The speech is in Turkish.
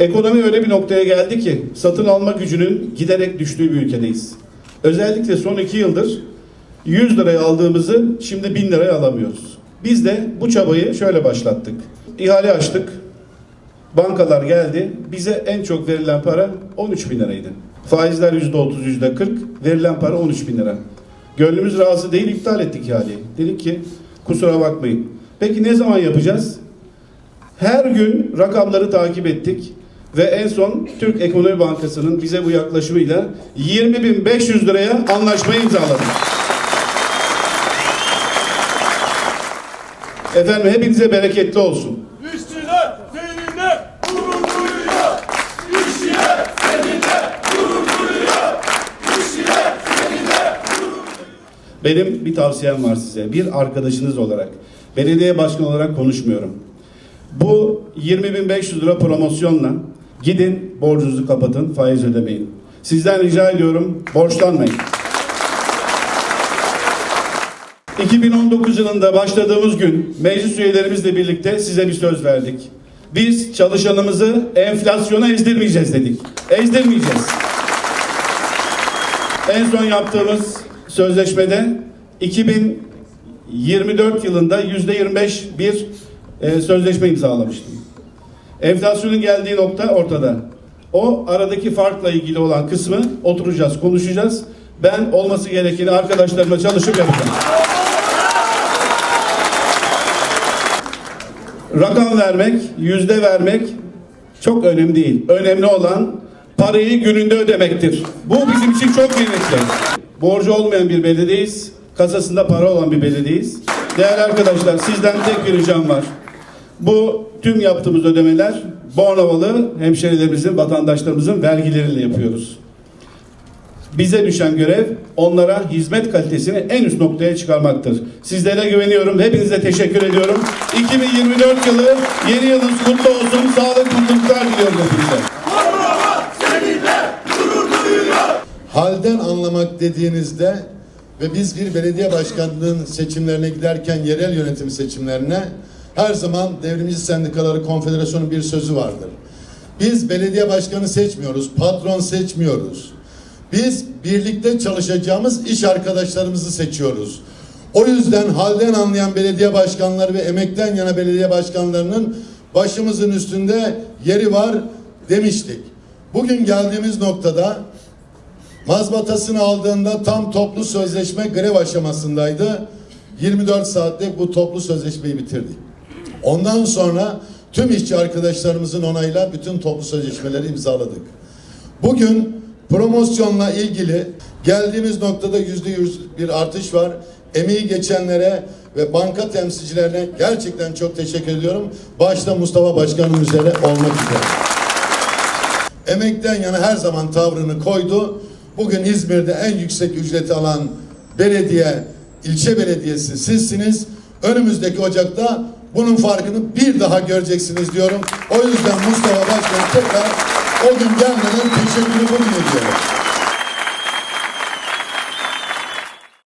Ekonomi öyle bir noktaya geldi ki satın alma gücünün giderek düştüğü bir ülkedeyiz. Özellikle son iki yıldır 100 liraya aldığımızı şimdi 1000 liraya alamıyoruz. Biz de bu çabayı şöyle başlattık. İhale açtık. Bankalar geldi. Bize en çok verilen para 13 bin liraydı. Faizler yüzde 30, yüzde 40. Verilen para 13 bin lira. Gönlümüz razı değil iptal ettik ihaleyi. Dedik ki kusura bakmayın. Peki ne zaman yapacağız? Her gün rakamları takip ettik ve en son Türk Ekonomi Bankası'nın bize bu yaklaşımıyla 20.500 liraya anlaşmayı imzaladık. Efendim hepinize bereketli olsun. İşçiler seninle gurur duyuyor. İşçiler seninle gurur duyuyor. İşçiler seninle Benim bir tavsiyem var size. Bir arkadaşınız olarak, belediye başkanı olarak konuşmuyorum. Bu 20.500 lira promosyonla gidin borcunuzu kapatın, faiz ödemeyin. Sizden rica ediyorum borçlanmayın. 2019 yılında başladığımız gün meclis üyelerimizle birlikte size bir söz verdik. Biz çalışanımızı enflasyona ezdirmeyeceğiz dedik. Ezdirmeyeceğiz. En son yaptığımız sözleşmede 2024 yılında yüzde 25 bir e, sözleşme imzalamıştım. Enflasyonun geldiği nokta ortada. O aradaki farkla ilgili olan kısmı oturacağız, konuşacağız. Ben olması gerekeni arkadaşlarımla çalışıp yapacağım. Rakam vermek, yüzde vermek çok önemli değil. Önemli olan parayı gününde ödemektir. Bu bizim için çok kıymetli. Borcu olmayan bir belediyeyiz. Kasasında para olan bir belediyeyiz. Değerli arkadaşlar sizden tek bir ricam var. Bu tüm yaptığımız ödemeler Bornovalı hemşerilerimizin, vatandaşlarımızın vergileriyle yapıyoruz. Bize düşen görev onlara hizmet kalitesini en üst noktaya çıkarmaktır. Sizlere güveniyorum. Hepinize teşekkür ediyorum. 2024 yılı yeni yılınız kutlu olsun. Sağlık, mutluluklar diliyorum hepinize. Halden anlamak dediğinizde ve biz bir belediye başkanlığının seçimlerine giderken yerel yönetim seçimlerine her zaman devrimci sendikaları konfederasyonun bir sözü vardır. Biz belediye başkanı seçmiyoruz, patron seçmiyoruz. Biz birlikte çalışacağımız iş arkadaşlarımızı seçiyoruz. O yüzden halden anlayan belediye başkanları ve emekten yana belediye başkanlarının başımızın üstünde yeri var demiştik. Bugün geldiğimiz noktada Mazbatasını aldığında tam toplu sözleşme grev aşamasındaydı. 24 saatte bu toplu sözleşmeyi bitirdik. Ondan sonra tüm işçi arkadaşlarımızın onayıyla bütün toplu sözleşmeleri imzaladık. Bugün promosyonla ilgili geldiğimiz noktada yüzde yüz bir artış var. Emeği geçenlere ve banka temsilcilerine gerçekten çok teşekkür ediyorum. Başta Mustafa Başkanım üzere olmak üzere emekten yana her zaman tavrını koydu. Bugün İzmir'de en yüksek ücreti alan belediye, ilçe belediyesi sizsiniz. Önümüzdeki Ocak'ta bunun farkını bir daha göreceksiniz diyorum. O yüzden Mustafa Başkan tekrar o gün gelmeden teşekkürü bugün ediyorum.